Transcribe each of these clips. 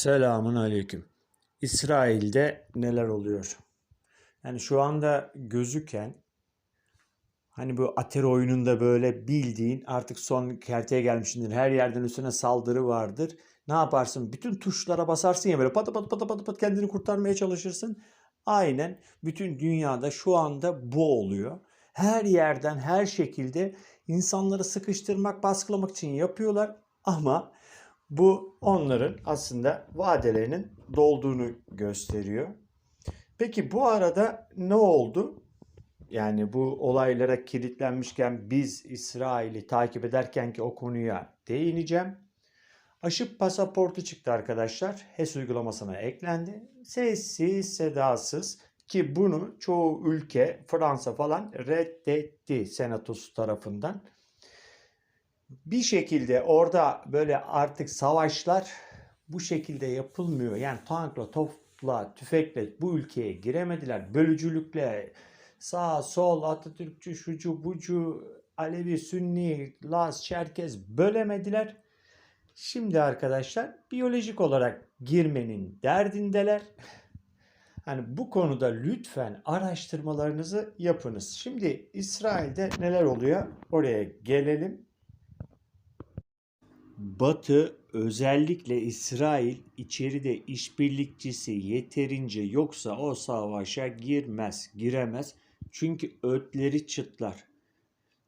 Selamun aleyküm. İsrail'de neler oluyor? Yani şu anda gözüken hani bu Atari oyununda böyle bildiğin artık son kerteye gelmişsindir. Her yerden üstüne saldırı vardır. Ne yaparsın? Bütün tuşlara basarsın ya böyle pat pat pat pat pat kendini kurtarmaya çalışırsın. Aynen bütün dünyada şu anda bu oluyor. Her yerden her şekilde insanları sıkıştırmak, baskılamak için yapıyorlar ama bu onların aslında vadelerinin dolduğunu gösteriyor. Peki bu arada ne oldu? Yani bu olaylara kilitlenmişken biz İsrail'i takip ederken ki o konuya değineceğim. Aşı pasaportu çıktı arkadaşlar. HES uygulamasına eklendi. Sessiz sedasız ki bunu çoğu ülke Fransa falan reddetti senatosu tarafından bir şekilde orada böyle artık savaşlar bu şekilde yapılmıyor. Yani tankla, topla, tüfekle bu ülkeye giremediler. Bölücülükle sağ, sol, Atatürkçü, şucu, bucu, Alevi, Sünni, Laz, Çerkez bölemediler. Şimdi arkadaşlar biyolojik olarak girmenin derdindeler. Hani bu konuda lütfen araştırmalarınızı yapınız. Şimdi İsrail'de neler oluyor? Oraya gelelim. Batı özellikle İsrail içeride işbirlikçisi yeterince yoksa o savaşa girmez, giremez. Çünkü ötleri çıtlar.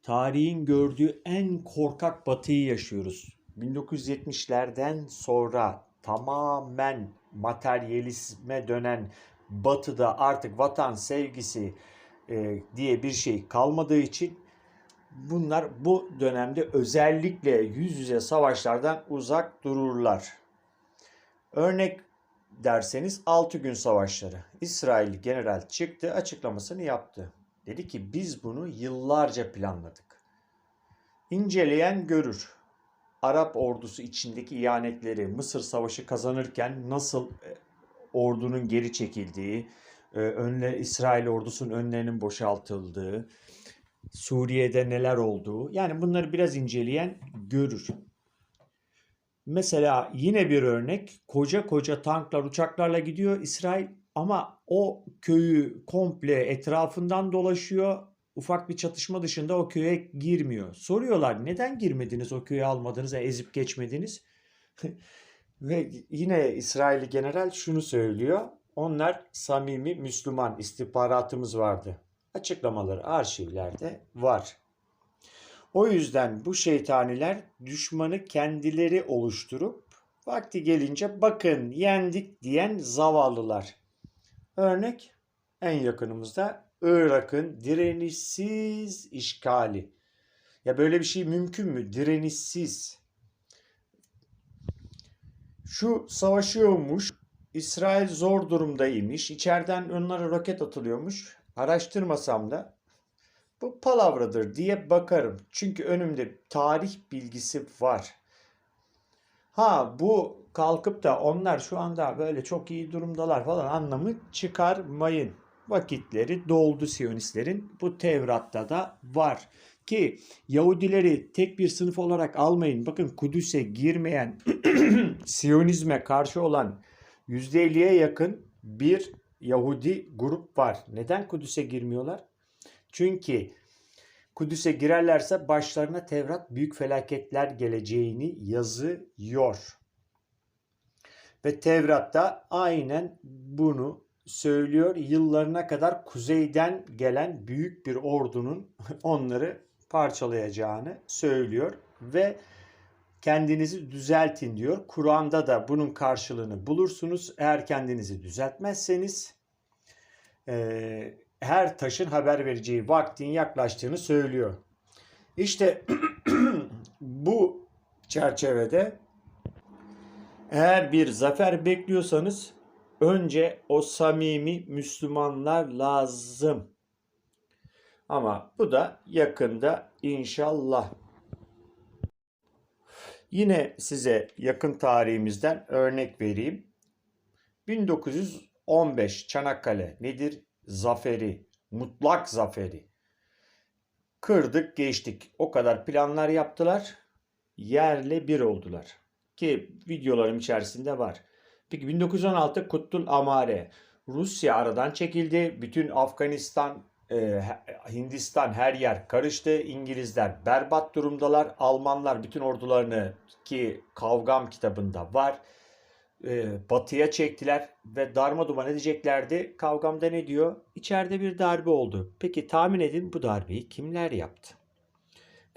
Tarihin gördüğü en korkak batıyı yaşıyoruz. 1970'lerden sonra tamamen materyalizme dönen batıda artık vatan sevgisi e, diye bir şey kalmadığı için bunlar bu dönemde özellikle yüz yüze savaşlardan uzak dururlar. Örnek derseniz 6 gün savaşları. İsrail general çıktı açıklamasını yaptı. Dedi ki biz bunu yıllarca planladık. İnceleyen görür. Arap ordusu içindeki ihanetleri Mısır Savaşı kazanırken nasıl e, ordunun geri çekildiği, e, önle İsrail ordusunun önlerinin boşaltıldığı, Suriye'de neler olduğu yani bunları biraz inceleyen görür. Mesela yine bir örnek koca koca tanklar uçaklarla gidiyor İsrail ama o köyü komple etrafından dolaşıyor. Ufak bir çatışma dışında o köye girmiyor. Soruyorlar neden girmediniz o köyü almadınız, ezip geçmediniz? Ve yine İsrailli general şunu söylüyor. Onlar samimi Müslüman istihbaratımız vardı açıklamaları arşivlerde var. O yüzden bu şeytaniler düşmanı kendileri oluşturup vakti gelince bakın yendik diyen zavallılar. Örnek en yakınımızda Irak'ın direnişsiz işgali. Ya böyle bir şey mümkün mü? Direnişsiz. Şu savaşıyormuş. İsrail zor durumdaymış. İçeriden onlara roket atılıyormuş araştırmasam da bu palavradır diye bakarım. Çünkü önümde tarih bilgisi var. Ha bu kalkıp da onlar şu anda böyle çok iyi durumdalar falan anlamı çıkarmayın. Vakitleri doldu Siyonistlerin. Bu Tevrat'ta da var. Ki Yahudileri tek bir sınıf olarak almayın. Bakın Kudüs'e girmeyen Siyonizme karşı olan %50'ye yakın bir Yahudi grup var. Neden Kudüs'e girmiyorlar? Çünkü Kudüs'e girerlerse başlarına Tevrat büyük felaketler geleceğini yazıyor. Ve Tevrat'ta aynen bunu söylüyor. Yıllarına kadar kuzeyden gelen büyük bir ordunun onları parçalayacağını söylüyor ve kendinizi düzeltin diyor. Kur'an'da da bunun karşılığını bulursunuz. Eğer kendinizi düzeltmezseniz e, her taşın haber vereceği vaktin yaklaştığını söylüyor. İşte bu çerçevede eğer bir zafer bekliyorsanız önce o samimi Müslümanlar lazım. Ama bu da yakında inşallah. Yine size yakın tarihimizden örnek vereyim. 1915 Çanakkale nedir? Zaferi, mutlak zaferi. Kırdık geçtik. O kadar planlar yaptılar. Yerle bir oldular. Ki videolarım içerisinde var. Peki 1916 Kuttul Amare. Rusya aradan çekildi. Bütün Afganistan, e, Hindistan her yer karıştı. İngilizler berbat durumdalar. Almanlar bütün ordularını ki Kavgam kitabında var. E, batıya çektiler ve darma duman edeceklerdi. Kavgamda ne diyor? İçeride bir darbe oldu. Peki tahmin edin bu darbeyi kimler yaptı?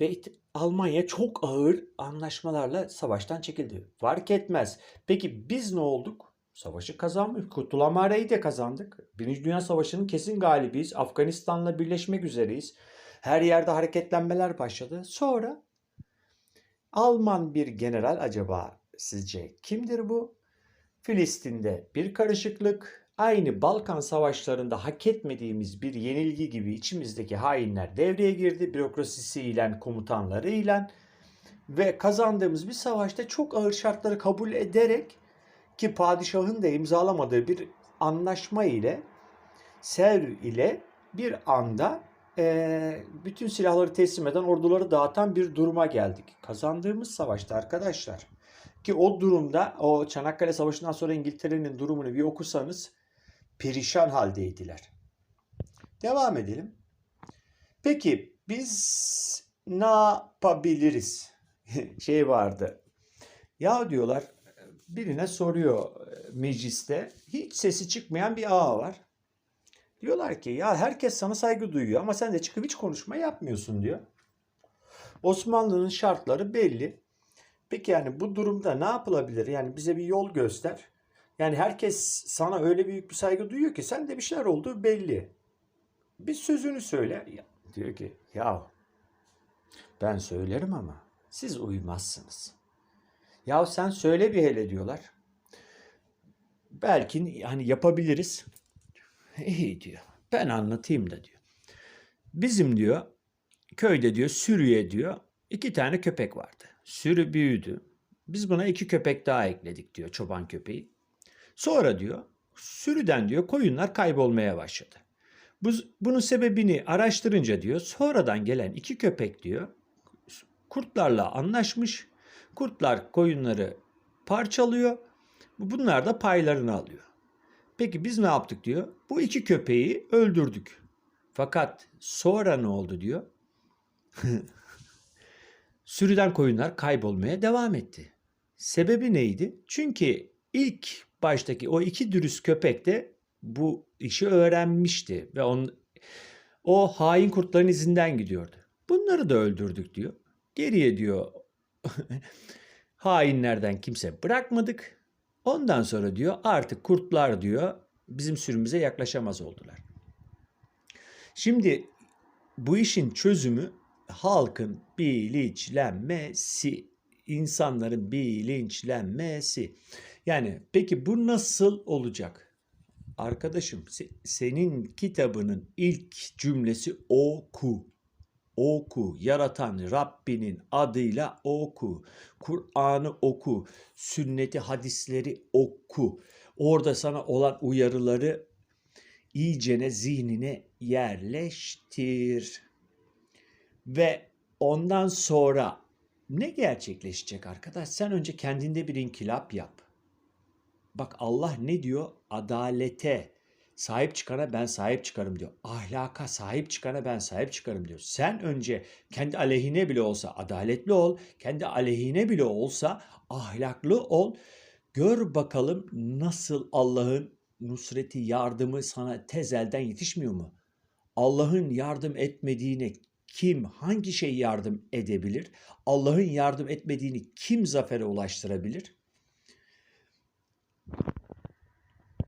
Ve Almanya çok ağır anlaşmalarla savaştan çekildi. Fark etmez. Peki biz ne olduk? Savaşı kazanmış. Kutulamare'yi de kazandık. Birinci Dünya Savaşı'nın kesin galibiyiz. Afganistan'la birleşmek üzereyiz. Her yerde hareketlenmeler başladı. Sonra Alman bir general acaba sizce kimdir bu? Filistin'de bir karışıklık, aynı Balkan savaşlarında hak etmediğimiz bir yenilgi gibi içimizdeki hainler devreye girdi. Bürokrasisiyle, komutanlarıyla ve kazandığımız bir savaşta çok ağır şartları kabul ederek ki padişahın da imzalamadığı bir anlaşma ile Sevr ile bir anda eee, bütün silahları teslim eden orduları dağıtan bir duruma geldik. Kazandığımız savaşta arkadaşlar ki o durumda o Çanakkale Savaşı'ndan sonra İngiltere'nin durumunu bir okursanız perişan haldeydiler. Devam edelim. Peki biz ne yapabiliriz? şey vardı. Ya diyorlar birine soruyor e, mecliste hiç sesi çıkmayan bir ağa var. Diyorlar ki ya herkes sana saygı duyuyor ama sen de çıkıp hiç konuşma yapmıyorsun diyor. Osmanlı'nın şartları belli. Peki yani bu durumda ne yapılabilir? Yani bize bir yol göster. Yani herkes sana öyle büyük bir saygı duyuyor ki sen de bir şeyler olduğu belli. Bir sözünü söyle. Diyor ki ya ben söylerim ama siz uymazsınız. Ya sen söyle bir hele diyorlar. Belki hani yapabiliriz. İyi diyor. Ben anlatayım da diyor. Bizim diyor köyde diyor sürüye diyor iki tane köpek vardı. Sürü büyüdü. Biz buna iki köpek daha ekledik diyor çoban köpeği. Sonra diyor sürüden diyor koyunlar kaybolmaya başladı. Bu, bunun sebebini araştırınca diyor sonradan gelen iki köpek diyor kurtlarla anlaşmış. Kurtlar koyunları parçalıyor. Bunlar da paylarını alıyor. Peki biz ne yaptık diyor. Bu iki köpeği öldürdük. Fakat sonra ne oldu diyor. Sürüden koyunlar kaybolmaya devam etti. Sebebi neydi? Çünkü ilk baştaki o iki dürüst köpek de bu işi öğrenmişti ve on, o hain kurtların izinden gidiyordu. Bunları da öldürdük diyor. Geriye diyor hainlerden kimse bırakmadık. Ondan sonra diyor artık kurtlar diyor bizim sürümüze yaklaşamaz oldular. Şimdi bu işin çözümü halkın bilinçlenmesi, insanların bilinçlenmesi. Yani peki bu nasıl olacak? Arkadaşım se- senin kitabının ilk cümlesi oku. Oku. Yaratan Rabbinin adıyla oku. Kur'an'ı oku. Sünneti, hadisleri oku. Orada sana olan uyarıları iyicene zihnine yerleştir. Ve ondan sonra ne gerçekleşecek arkadaş? Sen önce kendinde bir inkılap yap. Bak Allah ne diyor? Adalete sahip çıkana ben sahip çıkarım diyor. Ahlaka sahip çıkana ben sahip çıkarım diyor. Sen önce kendi aleyhine bile olsa adaletli ol. Kendi aleyhine bile olsa ahlaklı ol. Gör bakalım nasıl Allah'ın nusreti, yardımı sana tezelden yetişmiyor mu? Allah'ın yardım etmediğine kim, hangi şey yardım edebilir? Allah'ın yardım etmediğini kim zafere ulaştırabilir?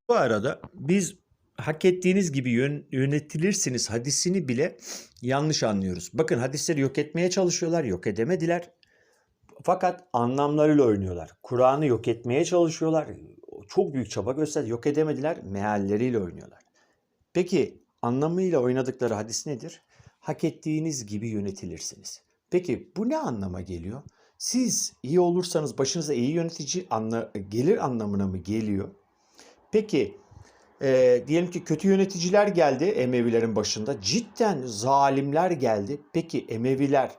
Bu arada biz hak ettiğiniz gibi yön- yönetilirsiniz hadisini bile yanlış anlıyoruz. Bakın hadisleri yok etmeye çalışıyorlar, yok edemediler. Fakat anlamlarıyla oynuyorlar. Kur'an'ı yok etmeye çalışıyorlar. Çok büyük çaba gösterdi. Yok edemediler. Mealleriyle oynuyorlar. Peki anlamıyla oynadıkları hadis nedir? Hak ettiğiniz gibi yönetilirsiniz. Peki bu ne anlama geliyor? Siz iyi olursanız başınıza iyi yönetici anla, gelir anlamına mı geliyor? Peki e, diyelim ki kötü yöneticiler geldi Emevilerin başında. Cidden zalimler geldi. Peki Emeviler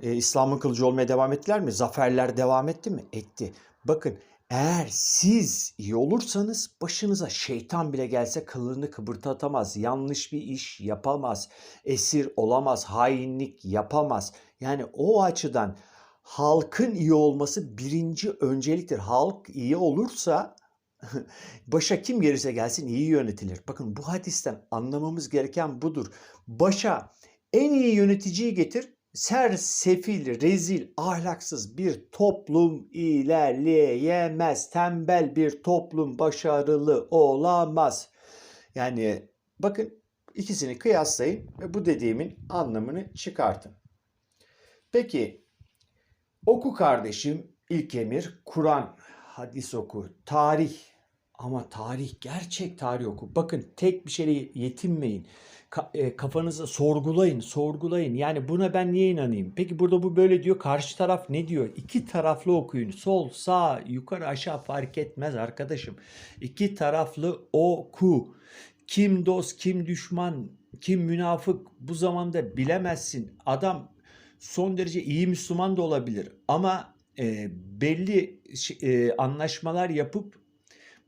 e, İslam'ın kılıcı olmaya devam ettiler mi? Zaferler devam etti mi? Etti. Bakın Eğer siz iyi olursanız başınıza şeytan bile gelse kılını kıpırdatamaz. Yanlış bir iş yapamaz. Esir olamaz. Hainlik yapamaz. Yani o açıdan halkın iyi olması birinci önceliktir. Halk iyi olursa başa kim gelirse gelsin iyi yönetilir. Bakın bu hadisten anlamamız gereken budur. Başa en iyi yöneticiyi getir. Sersefil, rezil, ahlaksız bir toplum ilerleyemez. Tembel bir toplum başarılı olamaz. Yani bakın ikisini kıyaslayın ve bu dediğimin anlamını çıkartın. Peki oku kardeşim ilk emir Kur'an, hadis oku, tarih ama tarih gerçek tarih oku. Bakın tek bir şeyle yetinmeyin. Ka- e, kafanızı sorgulayın, sorgulayın. Yani buna ben niye inanayım? Peki burada bu böyle diyor. Karşı taraf ne diyor? İki taraflı okuyun. Sol, sağ, yukarı, aşağı fark etmez arkadaşım. İki taraflı oku. Kim dost, kim düşman, kim münafık bu zamanda bilemezsin. Adam son derece iyi Müslüman da olabilir ama e, belli e, anlaşmalar yapıp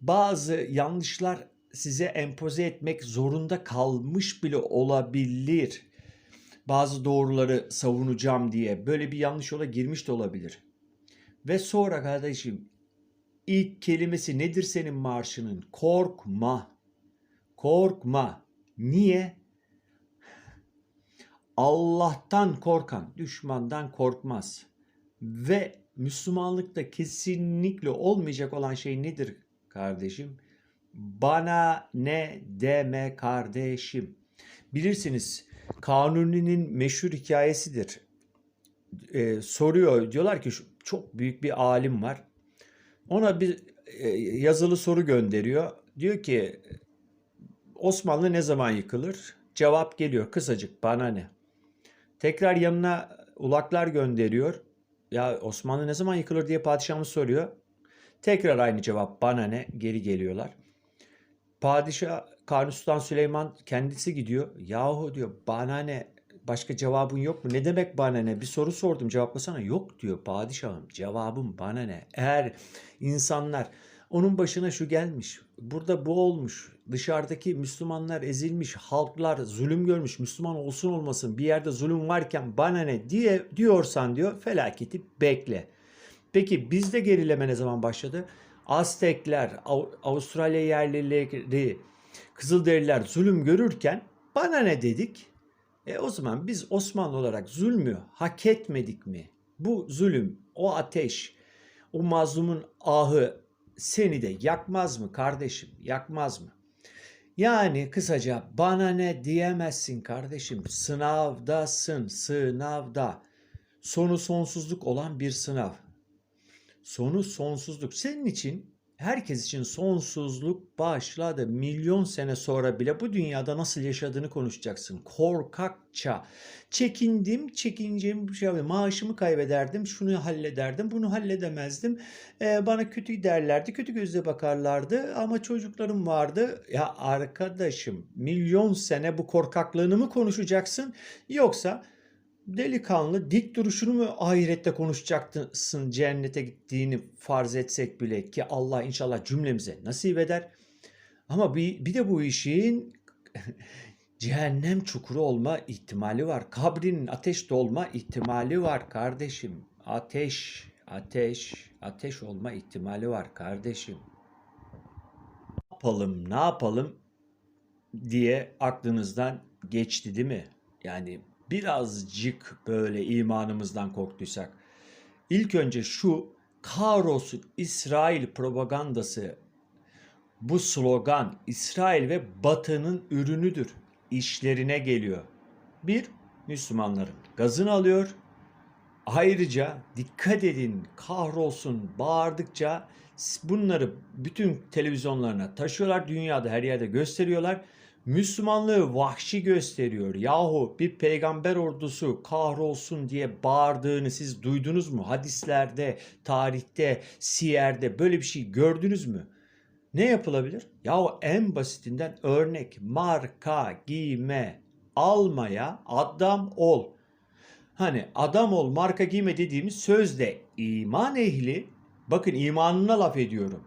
bazı yanlışlar size empoze etmek zorunda kalmış bile olabilir. Bazı doğruları savunacağım diye böyle bir yanlış yola girmiş de olabilir. Ve sonra kardeşim ilk kelimesi nedir senin marşının? Korkma. Korkma. Niye? Allah'tan korkan düşmandan korkmaz. Ve Müslümanlıkta kesinlikle olmayacak olan şey nedir kardeşim? Bana ne deme kardeşim. Bilirsiniz Kanuni'nin meşhur hikayesidir. Ee, soruyor diyorlar ki çok büyük bir alim var. Ona bir e, yazılı soru gönderiyor. Diyor ki Osmanlı ne zaman yıkılır? Cevap geliyor kısacık bana ne? Tekrar yanına ulaklar gönderiyor. Ya Osmanlı ne zaman yıkılır diye padişahımız soruyor. Tekrar aynı cevap bana ne? Geri geliyorlar. Padişah Kanuni Sultan Süleyman kendisi gidiyor. Yahu diyor bana ne? Başka cevabın yok mu? Ne demek bana ne? Bir soru sordum cevaplasana. Yok diyor padişahım. Cevabım bana ne? Eğer insanlar onun başına şu gelmiş. Burada bu olmuş. Dışarıdaki Müslümanlar ezilmiş. Halklar zulüm görmüş. Müslüman olsun olmasın. Bir yerde zulüm varken bana ne diye diyorsan diyor felaketi bekle. Peki bizde gerileme ne zaman başladı? Aztekler, Av- Avustralya yerlileri, Kızılderililer zulüm görürken bana ne dedik? E o zaman biz Osmanlı olarak zulmü hak etmedik mi? Bu zulüm, o ateş, o mazlumun ahı seni de yakmaz mı kardeşim? Yakmaz mı? Yani kısaca bana ne diyemezsin kardeşim. Sınavdasın, sınavda. Sonu sonsuzluk olan bir sınav. Sonu sonsuzluk. Senin için, herkes için sonsuzluk başladı. Milyon sene sonra bile bu dünyada nasıl yaşadığını konuşacaksın. Korkakça. Çekindim, çekineceğim bir şey. Maaşımı kaybederdim, şunu hallederdim, bunu halledemezdim. Ee, bana kötü derlerdi, kötü gözle bakarlardı ama çocuklarım vardı. Ya arkadaşım, milyon sene bu korkaklığını mı konuşacaksın yoksa delikanlı dik duruşunu mu ahirette konuşacaksın cennete gittiğini farz etsek bile ki Allah inşallah cümlemize nasip eder. Ama bir, bir de bu işin cehennem çukuru olma ihtimali var. Kabrinin ateş dolma ihtimali var kardeşim. Ateş, ateş, ateş olma ihtimali var kardeşim. Ne yapalım, ne yapalım diye aklınızdan geçti değil mi? Yani birazcık böyle imanımızdan korktuysak. İlk önce şu kahrolsun İsrail propagandası bu slogan İsrail ve Batı'nın ürünüdür. İşlerine geliyor. Bir, Müslümanların gazını alıyor. Ayrıca dikkat edin kahrolsun bağırdıkça bunları bütün televizyonlarına taşıyorlar. Dünyada her yerde gösteriyorlar. Müslümanlığı vahşi gösteriyor. Yahu bir peygamber ordusu kahrolsun diye bağırdığını siz duydunuz mu? Hadislerde, tarihte, siyerde böyle bir şey gördünüz mü? Ne yapılabilir? Yahu en basitinden örnek marka giyme almaya adam ol. Hani adam ol marka giyme dediğimiz sözde iman ehli Bakın imanına laf ediyorum.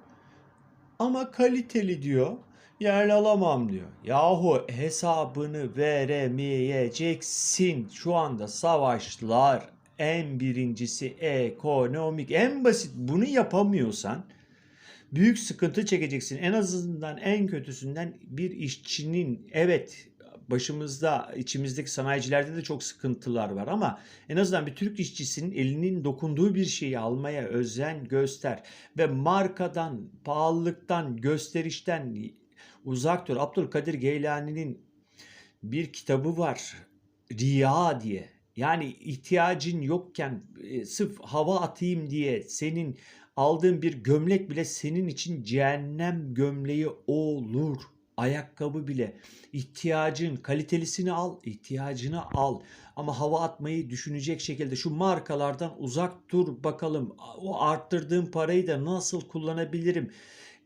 Ama kaliteli diyor. Yerli alamam diyor. Yahu hesabını veremeyeceksin. Şu anda savaşlar en birincisi ekonomik. En basit bunu yapamıyorsan büyük sıkıntı çekeceksin. En azından en kötüsünden bir işçinin evet başımızda içimizdeki sanayicilerde de çok sıkıntılar var ama en azından bir Türk işçisinin elinin dokunduğu bir şeyi almaya özen göster ve markadan, pahalılıktan, gösterişten uzak dur. Abdülkadir Geylani'nin bir kitabı var. Riya diye. Yani ihtiyacın yokken e, sırf hava atayım diye senin aldığın bir gömlek bile senin için cehennem gömleği olur. Ayakkabı bile ihtiyacın kalitelisini al, ihtiyacını al. Ama hava atmayı düşünecek şekilde şu markalardan uzak dur bakalım. O arttırdığım parayı da nasıl kullanabilirim?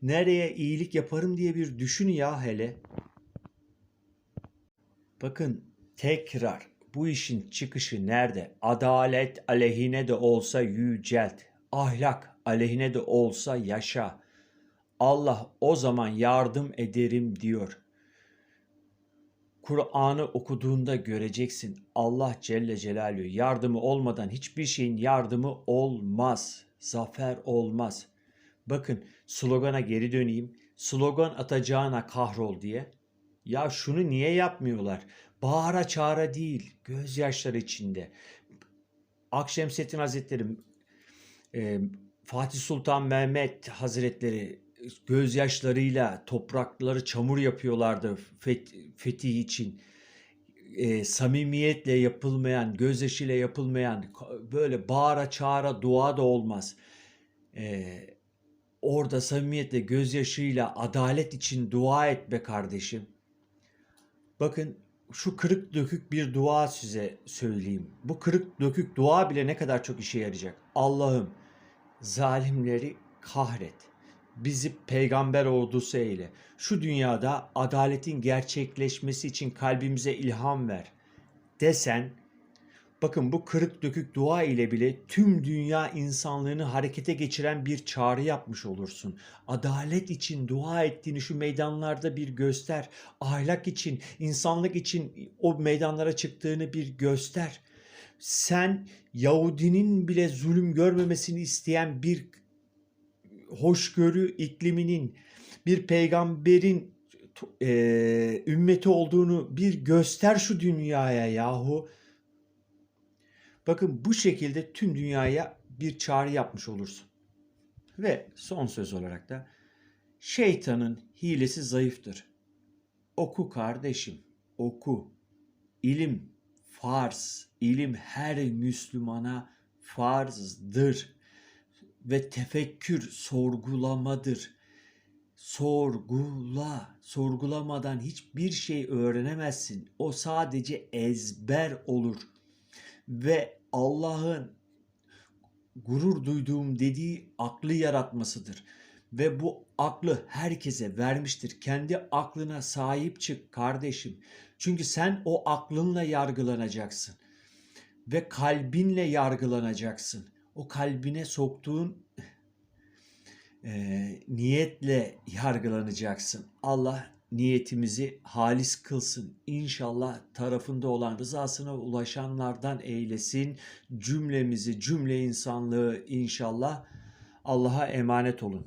Nereye iyilik yaparım diye bir düşün ya hele. Bakın tekrar bu işin çıkışı nerede? Adalet aleyhine de olsa yücelt. Ahlak aleyhine de olsa yaşa. Allah o zaman yardım ederim diyor. Kur'an'ı okuduğunda göreceksin. Allah Celle Celaluhu yardımı olmadan hiçbir şeyin yardımı olmaz. Zafer olmaz. Bakın slogana geri döneyim. Slogan atacağına kahrol diye. Ya şunu niye yapmıyorlar? Bağıra çağıra değil, gözyaşları içinde. Akşemseddin Hazretleri, e, Fatih Sultan Mehmet Hazretleri gözyaşlarıyla toprakları çamur yapıyorlardı fetih için. E, samimiyetle yapılmayan, gözyaşıyla yapılmayan, böyle bağıra çağıra dua da olmaz. E, orada samimiyetle, gözyaşıyla adalet için dua et be kardeşim. Bakın şu kırık dökük bir dua size söyleyeyim. Bu kırık dökük dua bile ne kadar çok işe yarayacak. Allah'ım zalimleri kahret. Bizi peygamber ordusu eyle. Şu dünyada adaletin gerçekleşmesi için kalbimize ilham ver. Desen Bakın bu kırık dökük dua ile bile tüm dünya insanlığını harekete geçiren bir çağrı yapmış olursun. Adalet için dua ettiğini şu meydanlarda bir göster. Ahlak için, insanlık için o meydanlara çıktığını bir göster. Sen Yahudinin bile zulüm görmemesini isteyen bir hoşgörü ikliminin, bir peygamberin e, ümmeti olduğunu bir göster şu dünyaya yahu. Bakın bu şekilde tüm dünyaya bir çağrı yapmış olursun. Ve son söz olarak da şeytanın hilesi zayıftır. Oku kardeşim, oku. İlim farz, ilim her Müslümana farzdır ve tefekkür sorgulamadır. Sorgula, sorgulamadan hiçbir şey öğrenemezsin. O sadece ezber olur. Ve Allah'ın gurur duyduğum dediği aklı yaratmasıdır. Ve bu aklı herkese vermiştir. Kendi aklına sahip çık kardeşim. Çünkü sen o aklınla yargılanacaksın. Ve kalbinle yargılanacaksın. O kalbine soktuğun e, niyetle yargılanacaksın. Allah niyetimizi halis kılsın. İnşallah tarafında olan rızasına ulaşanlardan eylesin. Cümlemizi, cümle insanlığı inşallah Allah'a emanet olun.